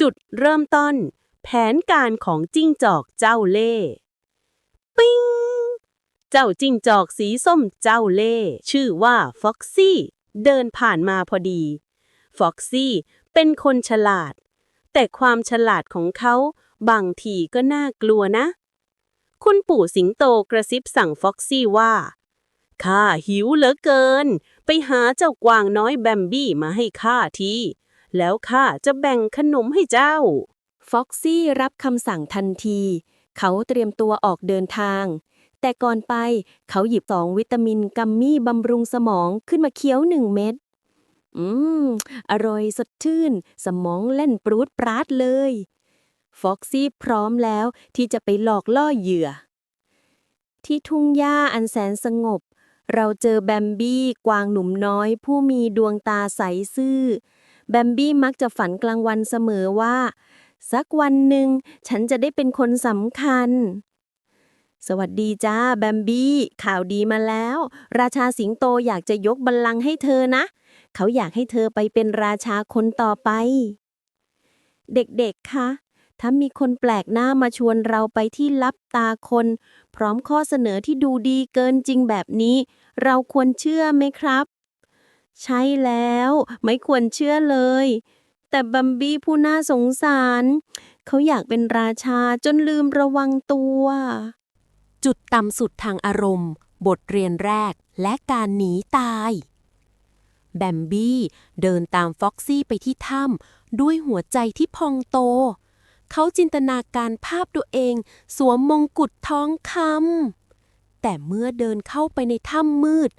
จุดเริ่มต้น แผนการของจิ้งจอกเจ้าเล่ ปิ้ง เจ้าจิ้งจอกสีส้มเจ้าเล่ ชื่อว่าฟ็อกซี่เดินผ่านมาพอดีฟ็อกซี่เป็นคนฉลาด แต่ความฉลาดของเขาบางทีก็น่ากลัวนะ คุณปู่สิงโตกระซิบสั่งฟ็อกซี่ว่า ข้าหิวเหลือเกิน ไปหาเจ้ากวางน้อยแบมบี้มาให้ข้าที แล้วข้าจะแบ่งขนมให้เจ้า ฟ็อกซี่รับคำสั่งทันที เขาเตรียมตัวออกเดินทาง แต่ก่อนไปเขาหยิบสองวิตามินกัมมี่บำรุงสมองขึ้นมาเคี้ยวหนึ่งเม็ด อืม อร่อยสดชื่น สมองเล่นปรูดปราดเลย ฟ็อกซี่พร้อมแล้วที่จะไปหลอกล่อเหยื่อ ที่ทุ่งหญ้าอันแสนสงบ เราเจอแบมบี้กวางหนุ่มน้อยผู้มีดวงตาใสซื่อ แบมบี้มักจะฝันกลางวันเสมอว่า สักวันหนึ่งฉันจะได้เป็นคนสำคัญ สวัสดีจ้าแบมบี้ ข่าวดีมาแล้ว ราชาสิงโตอยากจะยกบัลลังก์ให้เธอนะ เขาอยากให้เธอไปเป็นราชาคนต่อไป เด็กๆคะถ้ามีคนแปลกหน้ามาชวนเราไปที่ลับตาคน พร้อมข้อเสนอที่ดูดีเกินจริงแบบนี้ เราควรเชื่อไหมครับ ใช่แล้วไม่ควรเชื่อเลย แต่บัมบี้ผู้น่าสงสาร เขาอยากเป็นราชาจนลืมระวังตัว จุดต่ำสุดทางอารมณ์ บทเรียนแรกและการหนีตาย แบมบี้เดินตามฟ็อกซี่ไปที่ถ้ำด้วยหัวใจที่พองโต เขาจินตนาการภาพตัวเอง สวมมงกุฎทองคำแต่เมื่อเดินเข้าไปในถ้ำมืด